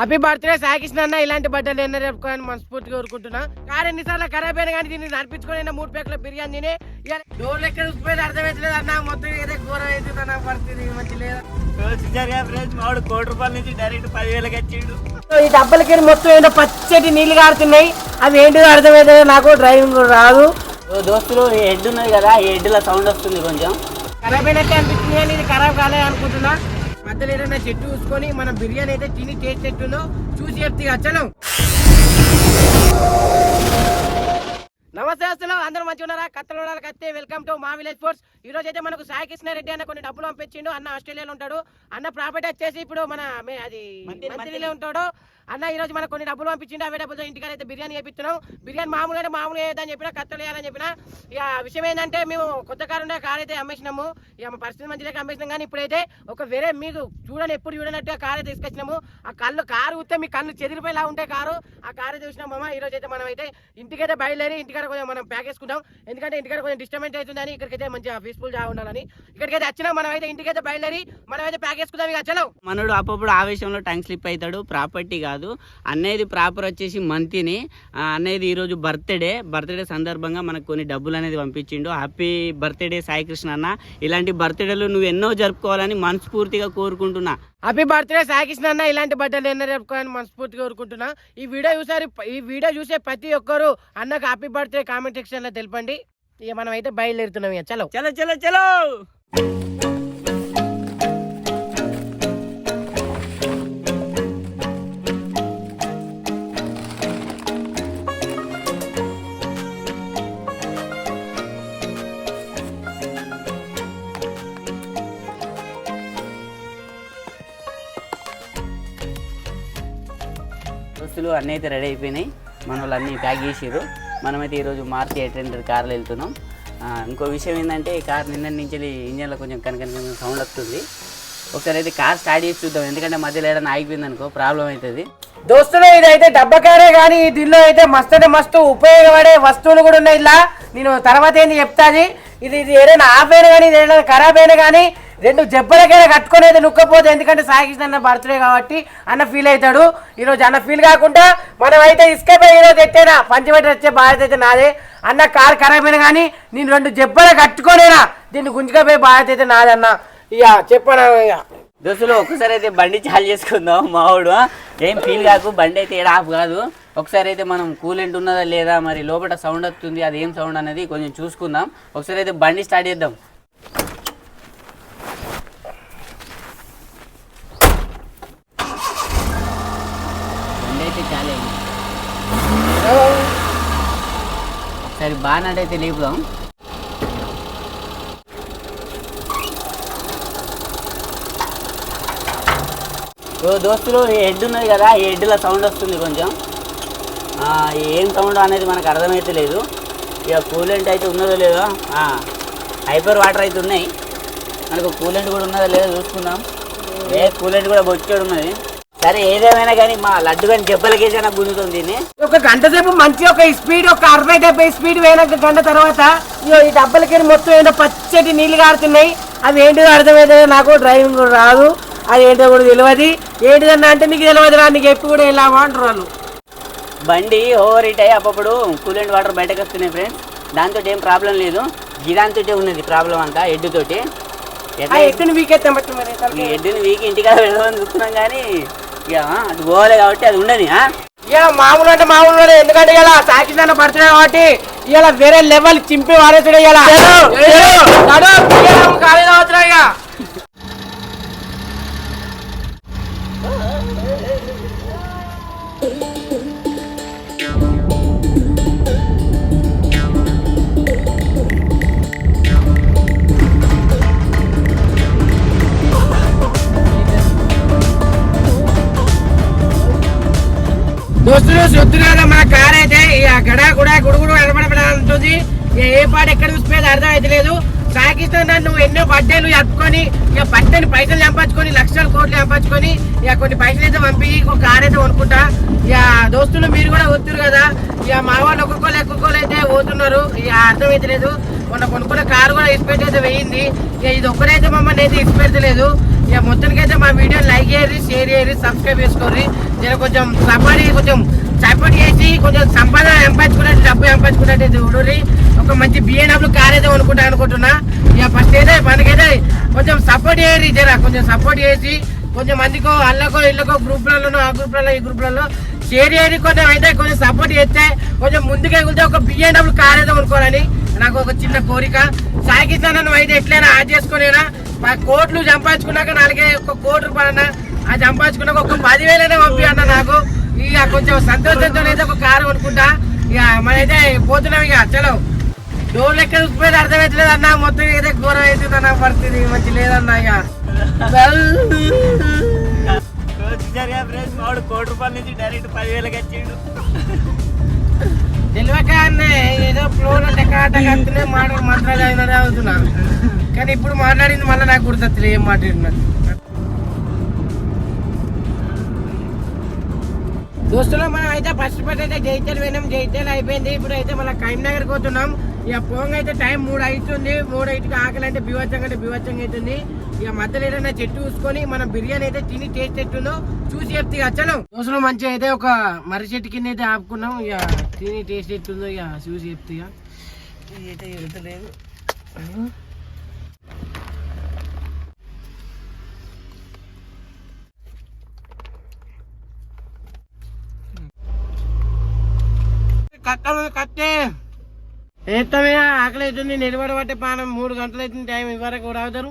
Happy birthday సాకిష్ణ అన్న. ఇలాంటి birthday ఎన్నో రేపుకోవాలని మనస్ఫూర్తిగా కోరుకుంటున్నా. కారు ఎన్నిసార్లు ఖరాబ్ అయినా కానీ దీన్ని నడిపించుకొని మూడు ప్యాకుల బిర్యానీ తిని. డోర్లు ఎక్కడ ఉసిపోయేది అర్థమవుతలేదు అన్న. మొత్తం ఏదో ఘోరం అవుతుంది అన్న. పరిస్థితి మంచి లేదా మామిడి కోటి రూపాయల నుంచి డైరెక్ట్ పదివేలకి వచ్చిండు ఈ డబ్బలకి మొత్తం ఏంటో పచ్చటి నీళ్ళు కారుతున్నాయి. అవి ఏంటిదో అర్థమవుతుంది నాకు డ్రైవింగ్ రాదు. దోస్తులు ఈ హెడ్ ఉన్నది కదా ఈ హెడ్లో సౌండ్ వస్తుంది కొంచెం. ఖరాబ్ అయినట్టే అనిపిస్తుంది కానీ ఇది ఖరాబ్ కాలే అనుకుంటున్నా. మధ్యలో చెట్టు చూసుకొని మనం బిర్యానీ అయితే తిని టేస్ట్ ఎట్టుందో చూసి చెప్తే వచ్చాను నమస్తే అసలు అందరూ మంచిగా ఉన్నారా? కత్తలు ఉండాలి కత్తే. వెల్కమ్ టు మా విలేజ్ స్పోర్ట్స్ ఈ రోజు అయితే మనకు సాయి కృష్ణ రెడ్డి అన్న కొన్ని డబ్బులు పంపించిండు. అన్న ఆస్ట్రేలియాలో ఉంటాడు. అన్న ప్రాపర్టీ వచ్చేసి ఇప్పుడు మన అది మంత్రి- మంత్రిలో ఉంటాడు. అన్న ఈ రోజు మనకు కొన్ని డబ్బులు పంపించిండు. అవే డబ్బులతో ఇంటికాడ అయితే బిర్యానీ చేపిస్తున్నాం. బిర్యానీ మామూలుగా మామూలుగా వేయద్దని చెప్పిన కత్తలు వేయాలని చెప్పిన. ఇక విషయం ఏంటంటే మేము కొత్త కారు ఉండే కార్ అయితే అమ్మేసినాము. ఇక పరిస్థితి మంచిగా అమ్మేసినాం కానీ ఇప్పుడైతే ఒక వేరే మీకు చూడని ఎప్పుడు చూడనట్టుగా కార్ అయితే తీసుకొచ్చినాము. ఆ కళ్ళు కారు ఊస్తే మీ కళ్ళు చెదిరిపోయేలా ఉంటే కారు. ఆ కారు అయితే చూసినాం మామ ఈ రోజు అయితే మనం అయితే ఇంటికైతే బయలుదేరి ఇంటికాడ కొంచెం మనం ప్యాక్ చేసుకుంటాం. ఎందుకంటే ఇంటికాడ కొంచెం డిస్టర్బెన్స్ అవుతుందని ఇక్కడికైతే మంచిగా పీస్ఫుల్గా ఉండాలని. ఇక్కడికైతే వచ్చినా మనం అయితే ఇంటికైతే బయలుదేరి మనం అయితే ప్యాక్ చేసుకుందాం ఇక చలో. మనడు అప్పుడప్పుడు ఆవేశంలో టంగ్ స్లిప్ అవుతాడు. ప్రాపర్టీ కాదు. అన్నయ్యది ప్రాపర్ వచ్చేసి మంతిని ఆ, అన్నయ్యది ఈరోజు బర్త్డే బర్త్డే సందర్భంగా మనకు కొన్ని డబ్బులు అనేది పంపించిండు. హ్యాపీ బర్త్డే సాయి కృష్ణ అన్న. ఇలాంటి బర్త్డేలు నువ్వు ఎన్నో జరుపుకోవాలని మనస్ఫూర్తిగా కోరుకుంటున్నా. హ్యాపీ బర్త్డే సాయికృష్ణ అన్న. ఇలాంటి బర్త్డే ఎన్నో రేపుకోవాలని మనస్ఫూర్తిగా కోరుకుంటున్నా. ఈ వీడియో చూసారు ఈ వీడియో చూసే ప్రతి ఒక్కరు అన్నకు హ్యాపీ బర్త్డే కామెంట్ సెక్షన్లో తెలపండి. ఇక మనం అయితే బయలుదేరుతున్నాం ఇక. చలో. చలో చలో చలో! దోస్తులు అన్నీ అయితే రెడీ అయిపోయినాయి. మన వాళ్ళు అన్నీ ప్యాక్ చేసారు మనమైతే ఈరోజు మార్చి ఎయిట్ హండ్రెడ్ కార్లో వెళ్తున్నాం. ఇంకో విషయం ఏంటంటే ఈ కార్ నిన్న నుంచి ఇంజన్లో కొంచెం కనుక సౌండ్ వస్తుంది. ఒకసారి అయితే కార్ స్టార్ట్ చేసి చూద్దాం. ఎందుకంటే మధ్యలో ఏదైనా ఆగిపోయింది అనుకో ప్రాబ్లం అవుతుంది. దోస్తులు ఇదైతే డబ్బకారే కానీ దీనిలో అయితే మస్తు అంటే మస్తు ఉపయోగపడే వస్తువులు కూడా ఉన్నాయి ఇలా. నేను తర్వాత ఏంది చెప్తాది? ఇది ఇది ఏదైనా ఆఫ్ అయినా కానీ ఇది ఏదైనా ఖరాబ్ అయినా కానీ రెండు జబ్బలకైనా కట్టుకునేది నొక్కపోతే నుక్కపోతే ఎందుకంటే సాయికృష్ణ అన్న బర్త్డే కాబట్టి అన్న ఫీల్ అవుతాడు. ఈరోజు అన్న ఫీల్ కాకుండా మనం అయితే ఇసుకపోయి ఈరోజు ఎట్టేనా పంచబెట్టి వచ్చే బాధ్యత అయితే నాదే. అన్న కారు ఖరాబ్ అయినా కానీ నేను రెండు జబ్బలు కట్టుకోలేనా దీన్ని గుంజుకపోయే బాధ్యత అయితే నాదన్న ఇక చెప్పను ఇక దోస్తులు ఒక్కసారి అయితే బండి చాలు చేసుకుందాం మావుడు. ఏం ఫీల్ కాకు బండి అయితే ఏడ ఆఫ్ కాదు. ఒకసారి అయితే మనం కూలెంట్ ఉన్నదా లేదా మరి లోపల సౌండ్ వస్తుంది అది ఏం సౌండ్ అనేది కొంచెం చూసుకుందాం. ఒకసారి అయితే బండి స్టార్ట్ చేద్దాం బండి అయితే చాలా అయింది. ఒకసారి బాగా అయితే లేపుదాం ఓ దోస్తులు ఈ హెడ్ ఉన్నది కదా ఈ హెడ్లో సౌండ్ వస్తుంది కొంచెం. ఏం సౌండ్ అనేది మనకు అర్థమైతే లేదు. ఇక కూలెంట్ అయితే ఉన్నదో లేదో హైపర్ వాటర్ అయితే ఉన్నాయి. మనకు కూలెంట్ కూడా ఉన్నదో లేదో చూసుకుందాం. ఏ కూలెంట్ కూడా బొచ్చాడు ఉన్నది. సరే ఏదేమైనా కానీ మా లడ్డు కానీ దెబ్బలకేసైనా గుంజుతుంది దీన్ని. ఒక గంట సేపు మంచి ఒక స్పీడ్ ఒక అరవై డెబ్బై స్పీడ్ పోయినాక గంట తర్వాత ఈ డబ్బలకి మొత్తం ఏంటో పచ్చటి నీళ్ళు కారుతున్నాయి. అవి ఏంటిదో అర్థమైతే నాకు డ్రైవింగ్ కూడా రాదు. అది ఏంటో కూడా తెలియదు ఏంటిదన్నా అంటే నీకు తెలియదు రా నీకు ఎప్పుడు కూడా ఇలా అంటారు వాళ్ళు. బండి ఓవర్ హీట్ అయ్యి అప్పుడు కూలెంట్ వాటర్ బయటకు వస్తున్నాయి ఫ్రెండ్స్ దాంతో ఏం ప్రాబ్లం లేదు. గిదాంతో ఉన్నది ప్రాబ్లం అంతా హెడ్ తోటి ఆ ఎట్లా ఎత్తుని వీకెత్తాం బట్టి మరి ఈ ఎడ్డుని వీక్ ఇంటికాడ వెళ్దామని చూస్తున్నాం కానీ ఇక అటు పోవాలి కాబట్టి అది ఉండని? ఇక మామూలు అంటే మామూలు ఎందుకంటే ఇలా సాకిస్తాన పడుతున్నాయి కాబట్టి ఇలా వేరే లెవెల్ చింపి వారేసాడు ఇలా. కాలేజ్ అవుతున్నాయి ఇక దోస్తులు మన కార్ అయితే ఇక గడ కూడా గుడుగుడు ఎడబడబడ ఉంటుంది ఏ పాడు ఎక్కడ చూసిపోయేది అర్థం అయితే లేదు సాగిస్తున్నా నువ్వు ఎన్నో బర్త్డేలు చెప్పుకొని ఇక బర్త్డేని పైసలు చంపచ్చుకొని లక్షల కోట్లు చంపచ్చుకొని ఇక కొన్ని పైసలు అయితే పంపి ఒక కార్ అయితే కొనుక్కుంటా. ఇక దోస్తులు మీరు కూడా వస్తున్నారు కదా. ఇక మా వాళ్ళు ఒక్కొక్కరు ఒక్కొక్కరు అయితే పోతున్నారు. ఇక అర్థం అయితే లేదు. మొన్న కొనుక్కున్న కారు కూడా ఇసుపెట్టి అయితే వేయింది. ఇక ఇది ఒక్కరైతే మమ్మల్ని అయితే ఇన్స్పెక్ట్ లేదు. ఇక మొత్తానికి అయితే మా వీడియో లైక్ చేయరు షేర్ చేయరు సబ్స్క్రైబ్ చేసుకోరు నేను కొంచెం సపోర్ట్ కొంచెం సపోర్ట్ చేసి కొంచెం సంపాదన సంపాదించుకున్నట్టు డబ్బు సంపాదించుకున్నట్టు చూడరు ఒక మంచి బిఎన్డబ్ల్యూ కార్ అయితే కొనుక్కుంటా అనుకుంటున్నా. ఇక ఫస్ట్ అయితే మనకైతే కొంచెం సపోర్ట్ చేయరు జర. కొంచెం సపోర్ట్ చేసి కొంచెం మందికో అల్లకో ఇళ్ళకో గ్రూప్లలో ఆ గ్రూప్లలో ఈ గ్రూప్లలో షేర్ చేయని కొంచెం అయితే కొంచెం సపోర్ట్ చేస్తే కొంచెం ముందుకే ఎగురితే ఒక బిఎన్డబ్ల్యూ కార్ అయితే కొనుక్కోవాలని. నాకు ఒక చిన్న కోరిక. సాగిస్తాను నువ్వు అయితే ఎట్లయినా ఆడ్ చేసుకునేనా? మా కోట్లు సంపాదించుకున్నాక నాలుగే ఒక కోటి రూపాయలన్నా ఆ సంపాదించుకున్నాక ఒక పదివేలైనా పంపి అన్న నాకు. ఇక కొంచెం సంతోషంతో అయితే ఒక కారు కొనుక్కుంటా. ఇక మనైతే పోతున్నాం ఇక చలో. డోర్ లెక్క చూసిపోయేది అర్థమవుతలేదు అన్న మొత్తం ఏదో ఘోరం అవుతుంది అన్న పరిస్థితి మంచి లేదన్న ఇక. వాడు కోటి రూపాయల నుంచి డైరెక్ట్ పదివేలకి వచ్చిండు. తెలియక ఏదో ఫ్లోర్ టకాటకనే మాట మంత్రాలు అయినదే అవుతున్నాను కానీ ఇప్పుడు మాట్లాడింది మళ్ళీ నాకు గుర్తొస్తుంది ఏం మాట్లాడినది దోస్తులు మనం అయితే ఫస్ట్ ఫస్ట్ అయితే జైత్యాల పోయినాం. జైత్యాల అయిపోయింది. ఇప్పుడు అయితే మళ్ళీ కరీంనగర్ పోతున్నాం. ఇక పోంగ్ అయితే టైం మూడు అవుతుంది మూడు ఐదుకి ఆకలి అంటే బివచ్చంగా అంటే బివచ్చంగా అవుతుంది ఇక మధ్యలో ఏదైనా చెట్టు చూసుకొని మనం బిర్యానీ అయితే తిని టేస్ట్ ఎట్టుందో చూసి చెప్తే ఇక వచ్చాను మంచిగా అయితే ఒక మర్రి చెట్టు కింద అయితే ఆపుకున్నాం. ఇక తిని టేస్ట్ ఎట్టుందో ఇక చూసి చెప్తే ఇక. ఇదైతే వెళ్తలేదు కట్టలు కట్టే. ఎంత ఆకలి అవుతుంది నిలబడి పట్టే పానం. మూడు గంటలు అవుతుంది టైం ఇవ్వరకు రావుతారు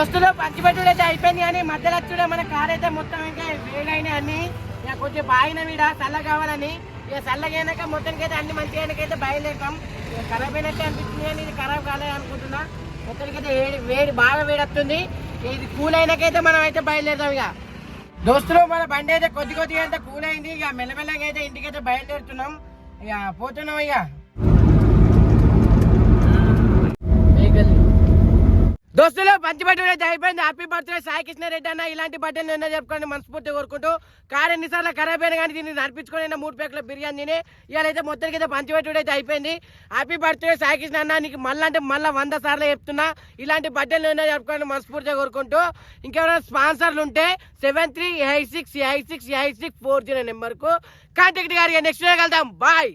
దోస్తులు పంచిపెట్టుడు అయితే అయిపోయింది కానీ మధ్యలో వచ్చుడే మన కార్ అయితే మొత్తం ఇంకా వేడైనా అన్ని. ఇక కొంచెం బాగిన వీడ చల్ల కావాలని. ఇక చల్లగైనాక మొత్తానికి అయితే అన్ని మంచిగా అయితే బయలుదేరుతాం. ఇక ఖరాబ్ అయినట్టే అనిపిస్తుంది కానీ ఇది ఖరాబ్ కాలేదు అనుకుంటున్నా. మొత్తానికి అయితే వేడి వేడి బాగా వేడి వస్తుంది ఇది కూల్ అయినాకైతే మనం అయితే బయలుదేరుతాం ఇక. దోస్తులు మన బండి అయితే కొద్ది కొద్దిగా అయితే కూల్ అయింది. ఇక మెల్లమెల్లగా అయితే ఇంటికైతే బయలుదేరుతున్నాం. ఇక పోతున్నాం ఇక. దోస్తులు పంచి బర్త్డే అయిపోయింది. హ్యాపీ బర్త్డే సాయి కృష్ణారెడ్డి అన్న. ఇలాంటి బర్త్డే ఎన్నో చెప్పుకోండి మనస్ఫూర్తి కోరుకుంటూ కారు ఎన్నిసార్లు ఖరాబ్ అయినా కానీ దీన్ని నడిపించుకొని మూడు ప్యాకెట్ల బిర్యానీ తిని ఇవాళ అయితే మొత్తానికి అయితే పంచి బర్త్డే అయితే అయిపోయింది. హ్యాపీ బర్త్డే సాయి కృష్ణ అన్న. నీకు మళ్ళీ అంటే మళ్ళీ వంద సార్లు చెప్తున్నా. ఇలాంటి బర్త్డేలు ఎన్నో చెప్పుకోండి మనస్ఫూర్తిగా కోరుకుంటూ ఇంకెవరైనా స్పాన్సర్లు ఉంటే seven three eight six eight six eight six four zero నెంబర్కు కాంటాక్ట్ గారికి నెక్స్ట్ కలుద్దాం. బాయ్